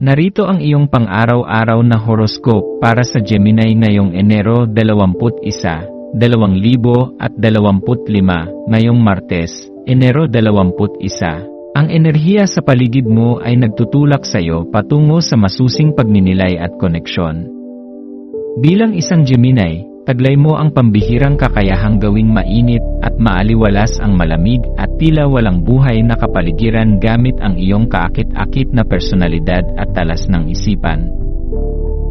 Narito ang iyong pang-araw-araw na horoscope para sa Gemini ngayong Enero 21, 2025, ngayong Martes, Enero 21. Ang enerhiya sa paligid mo ay nagtutulak sa iyo patungo sa masusing pagninilay at koneksyon. Bilang isang Gemini, taglay mo ang pambihirang kakayahang gawing mainit at maaliwalas ang malamig at tila walang buhay na kapaligiran gamit ang iyong kaakit-akit na personalidad at talas ng isipan.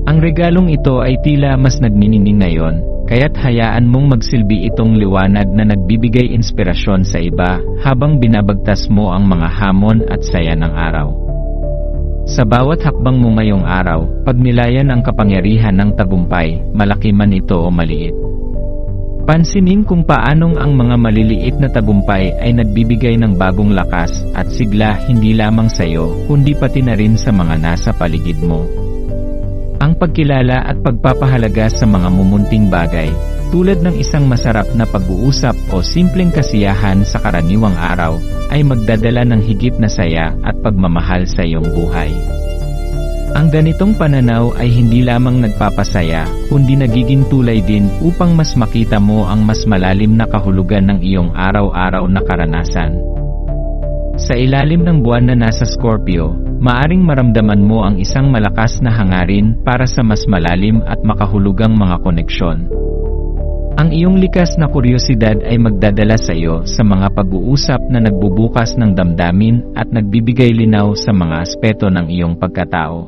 Ang regalong ito ay tila mas nagniningning ngayon, kaya't hayaan mong magsilbi itong liwanag na nagbibigay inspirasyon sa iba habang binabagtas mo ang mga hamon at saya ng araw. Sa bawat hakbang mo ngayong araw, pagnilayan ang kapangyarihan ng tagumpay, malaki man ito o maliit. Pansinin kung paanong ang mga maliliit na tagumpay ay nagbibigay ng bagong lakas at sigla hindi lamang sa iyo, kundi pati na rin sa mga nasa paligid mo. Ang pagkilala at pagpapahalaga sa mga mumunting bagay, tulad ng isang masarap na pag-uusap o simpleng kasiyahan sa karaniwang araw, ay magdadala ng higit na saya at pagmamahal sa iyong buhay. Ang ganitong pananaw ay hindi lamang nagpapasaya, kundi nagiging tulay din upang mas makita mo ang mas malalim na kahulugan ng iyong araw-araw na karanasan. Sa ilalim ng buwan na nasa Scorpio, maaring maramdaman mo ang isang malakas na hangarin para sa mas malalim at makahulugang mga koneksyon. Ang iyong likas na kuryosidad ay magdadala sa iyo sa mga pag-uusap na nagbubukas ng damdamin at nagbibigay linaw sa mga aspeto ng iyong pagkatao.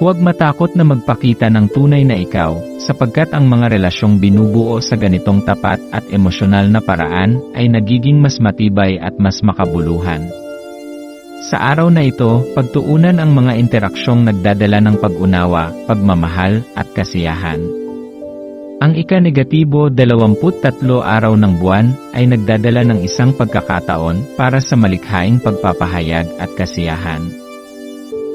Huwag matakot na magpakita ng tunay na ikaw, sapagkat ang mga relasyong binubuo sa ganitong tapat at emosyonal na paraan ay nagiging mas matibay at mas makabuluhan. Sa araw na ito, pagtuunan ang mga interaksyong nagdadala ng pag-unawa, pagmamahal, at kasiyahan. Ang ika-negatibo 23 araw ng buwan ay nagdadala ng isang pagkakataon para sa malikhaing pagpapahayag at kasiyahan.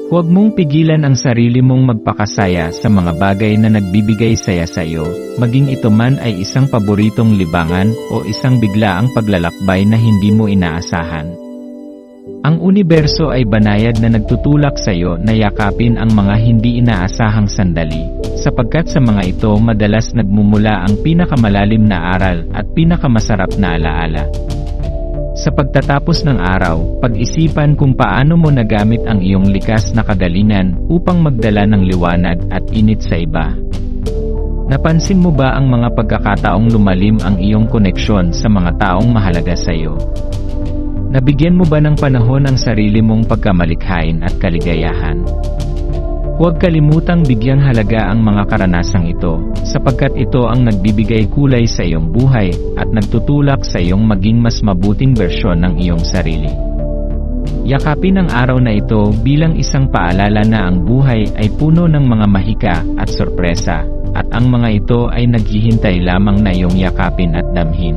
Huwag mong pigilan ang sarili mong magpakasaya sa mga bagay na nagbibigay saya sa iyo, maging ito man ay isang paboritong libangan o isang biglaang paglalakbay na hindi mo inaasahan. Ang universo ay banayad na nagtutulak sa iyo na yakapin ang mga hindi inaasahang sandali, sapagkat sa mga ito madalas nagmumula ang pinakamalalim na aral at pinakamasarap na alaala. Sa pagtatapos ng araw, pag-isipan kung paano mo nagamit ang iyong likas na kagalingan upang magdala ng liwanag at init sa iba. Napansin mo ba ang mga pagkakataong lumalim ang iyong koneksyon sa mga taong mahalaga sa iyo? Nabigyan mo ba ng panahon ang sarili mong pagkamalikhain at kaligayahan? Huwag kalimutang bigyang halaga ang mga karanasang ito, sapagkat ito ang nagbibigay kulay sa iyong buhay at nagtutulak sa iyong maging mas mabuting bersyon ng iyong sarili. Yakapin ang araw na ito bilang isang paalala na ang buhay ay puno ng mga mahika at sorpresa, at ang mga ito ay naghihintay lamang na iyong yakapin at damhin.